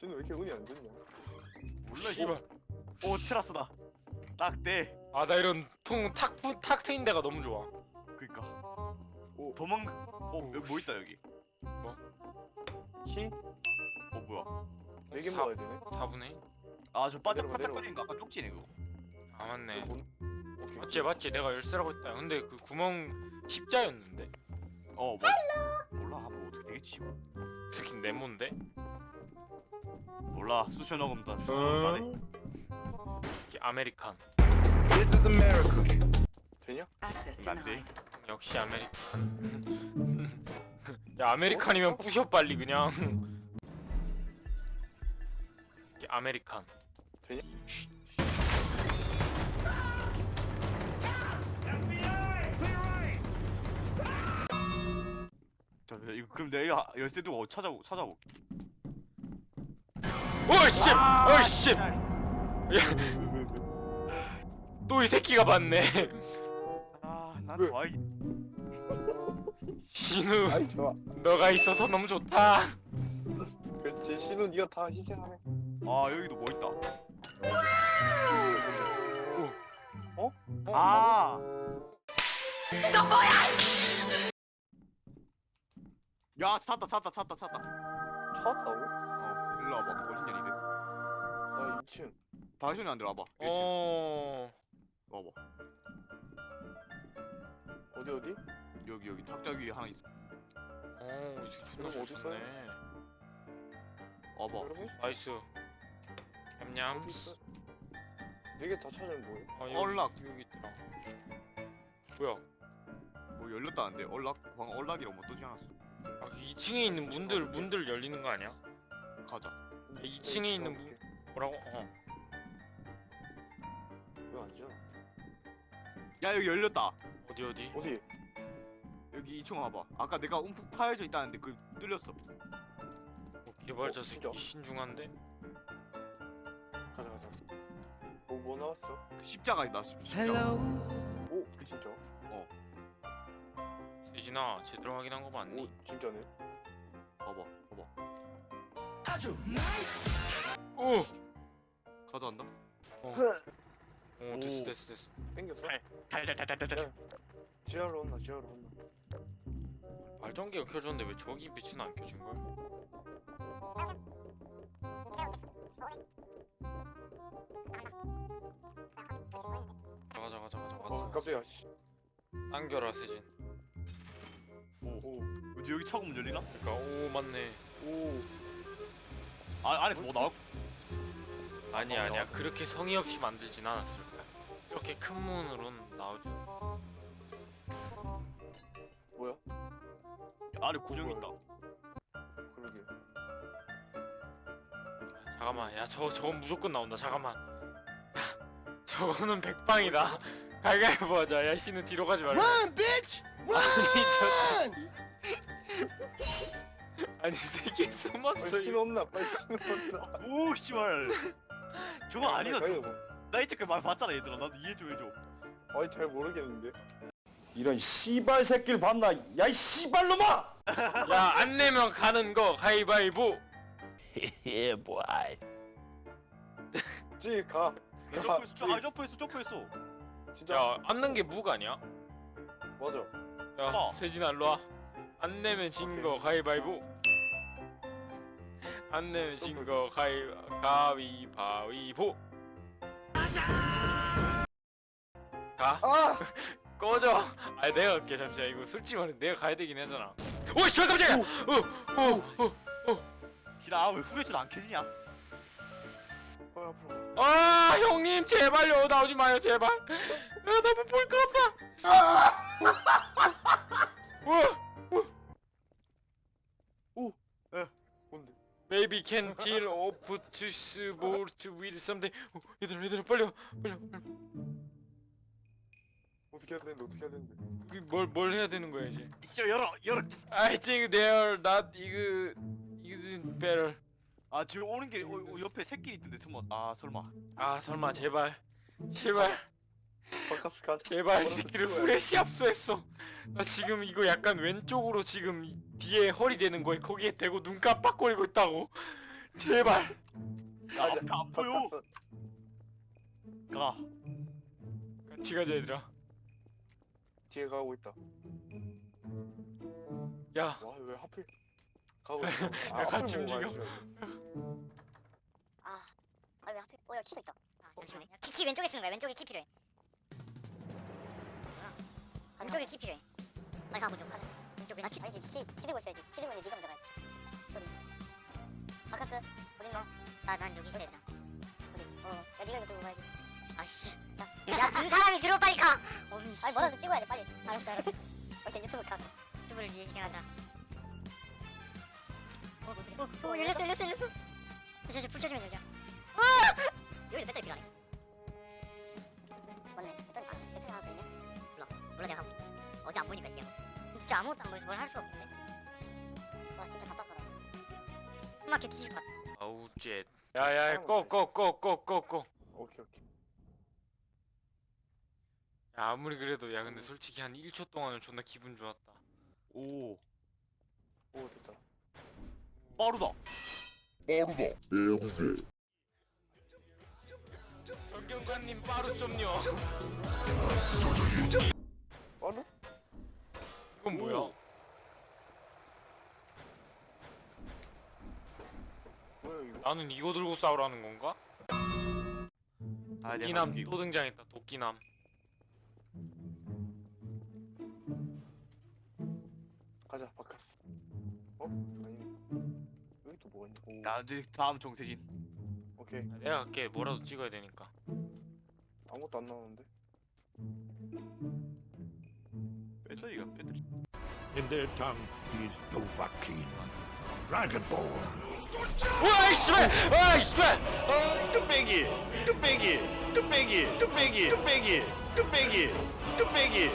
쟤는 왜 이렇게 운이 안 좋냐? 몰라 씨발. 오 테라스다. 딱대. 아 나 이런 통탁 탁 트인 데가 너무 좋아. 그니까. 오. 도망. 어 여기 뭐 있다 여기. 키? 어 뭐야? 네개 사- 먹어야 되네. 4분의 아 저 반짝 내려가, 반짝거리는 거 아까 쪽지네 그거. 아 맞네. 뭔- 오케이. 맞지 맞지 내가 열쇠라고 했다. 근데 그 구멍 십자였는데 어 뭐. 몰라 뭐 어떻게 되겠지. 뭐. 스킨 네모인데 몰라 수셔 녹음다. 수셔 녹음다네. 이게 아메리칸. This is America. 되냐? Access 안 돼. denied. 역시 아메리칸. 야 아메리칸이면 부셔 빨리 그냥. 이게 아메리칸. 되냐? 자 이거 그럼 내가 열쇠 두고 찾아 찾아볼게. 오씨, 아, 오씨. 또 이 새끼가 봤네. 아난 왜? 좋아해. 신우, 아이 좋아. 너가 있어서 너무 좋다. 그렇지 신우 네가 다 희생하네. 아 여기도 뭐 있다. 어? 아. 너 뭐야? 야 찾았다 찾았다 찾았다 찾았다. 찾았다고? 어 일로 와봐. 멋있냐 니들. 나 2층. 당신이 안 들어와봐. 어. 어, 와봐. 어디 어디? 여기 여기 탁자 위에 하나 있어. 어, 이거 존나 잘 어디 있어요? 쳤네. 와봐. 그러면 나이스. 냠냠. 어디 있어? 네개 다 찾으면 뭐해? 아, 여기, 얼락. 여기 있다. 뭐야? 뭐 열렸다는데 얼락 방금 얼락이라고 뭐 뜨지 않았어. 아, 2층에 있는 문들 문들 열리는 거 아니야? 가자. 2층에 있는 문 뭐라고? 어. 왜 아니잖아. 야 여기 열렸다. 어디 어디? 어디? 여기 2층 와봐. 아까 내가 움푹 파여져 있다는데 그 뚫렸어. 어, 개발자 어, 새끼 진짜? 신중한데? 가자 가자. 뭐, 뭐 나왔어? 그 십자가 있다. 십- 십자가. Hello. 오 진짜? 세진아 제대로 확인한 거 맞니? 오 진짜네. 봐봐. 아주 nice. 오! 가져간다. 어, 어 오. 됐어 됐어 됐어 땡겼어? 달달달달달달. 지하로 온나 지하로 온나. 발전기가 켜졌는데 왜 저기 빛은 안 켜진 거야? 가자 가 자 가자 왔어 어 왔어 깜짝이야. 씨. 당겨라 세진 오. 어디 여기 차고 문 열리나? 그니까 오 맞네 오. 아 안에서 뭐 나올? 아니야 어, 아니야. 그렇게 성의 없이 만들진 않았을 거야 이렇게 큰 문으로는 나오지 뭐야? 안에 군용 있다. 그러게. 잠깐만 야저 저건 무조건 나온다 잠깐만 저거는 백방이다 가위가위보 하자 야 씨는 뒤로 가지 말고 Run, bitch. 아니 Run. 저 아니 새끼 숨었어 신우 온나 빨리 신우 온나. 오 씨발. 저거 아니다. 가위가 뭐. 나 이때 그말 봤잖아 얘들아. 나도 이해 좀 해줘. 아니 잘 모르겠는데. 이런 씨발 새끼를 봤나? 야이 씨발 놈아! 야 안 내면 가는 거 가위바위보 지 가. 야, 가. 점프했어. 아 점프했어. 점프했어. 진짜 야 앉는 게 무가 아니야? 맞아. 야 어. 세진아 일로 와 안 내면 진 거 가위바위보. 안 내면 진 거 가위 가위바위보. 가? 아! 꺼져. 아니 내가 갈게. 잠시만. 이거 솔직히 말해 내가 가야 되긴 하잖아 오씨 저 깜짝이야 지라 왜 후레쉬도 안 켜지냐? 앞으로. 아, 형님 제발요. 나오지 마요 제발. 아, 나못 볼것 같다 와 뭔데? Maybe can deal off to sport with something 어, 얘들아 얘들아 빨리 와 빨리 와 빨리 와. 어떻게 해야 되는데 어떻게 해야 되는데? 이게 뭘, 뭘 해야 되는 거야 이제 진짜 열어 열어. I think they're not 이거 isn't better 아 지금 오는 길 어, 어, 옆에 새끼 있던데 숨어. 아 설마. 아 설마 제발 제발 바카스 가자. 제발 이 새끼를 후레쉬 압수했어 나 지금 이거 약간 왼쪽으로 지금 이 뒤에 허리 대는 거에 거기에 대고 눈 깜빡거리고 있다고 제발 야 앞에 안 보여. 가 같이 가자 얘들아 뒤에 가고 있다. 야 와 왜 하필 가고 있어. 야, 같이 하필 보고 움직여. 가야지. 아, 아, 왜 하필? 어, 야, 키도 있다. 아, 잠시만요. 키, 키 왼쪽에 쓰는 거야. 왼쪽에 키 필요해. 왼쪽에 키 필요해. 빨리 가보죠. 가자. 왼쪽에 키. 아니, 키, 키 들고 있어야지. 키 들고 있는데 네가 먼저 가야지. 소리. 바카스, 어딨 너? 나, 난 여기 있어야 돼. 어디? 어, 야, 네가 이거 들고 가야지. 아씨. 자, 야, 든 사람이 들어 빨리 가. 어미. 아니, 뭐라도 찍어야 돼, 빨리. 알았어, 알았어. 오케이, 유튜브 가. 유튜브를 위해 희생한다. 어, 무슨? 어, 어, 열렸어, 열렸어, 열렸어. 저, 저, 불 켜지면 열려. 여기도 배터리 필요하네. 맞네. 진짜 아무것도 안 보여서 뭘 할 수가 없는데. 와 진짜 답답하다. 숨막혀 뒤질 것 같아. 아우 쉣 야야 꺼꺼꺼꺼꺼꺼 오케이 오케이. 야 아무리 그래도 야 근데 솔직히 한 1초 동안은 존나 기분 좋았다 오 오 됐다. 빠르다 정경관님 빠루 좀요? 이건 뭐야 뭐야 이거? 나는 이거 들고 싸우라는 건가? 아 도끼남 또 등장했다 도끼남 가자 바카스. 어? 아니. 여기 또 뭐가 있냐? 오. 야 이제 다음 정세진 오케이. 아, 내가 갈게 뭐라도 찍어야 되니까 아무것도 안 나오는데. 배터리가 배터리 In their tongue, he is Dovahkiin, Dragonborn. 우와 이씨발 아 이씨발 뚝배기, 뚝배기, 뚝배기, 뚝배기, 뚝배기, 뚝배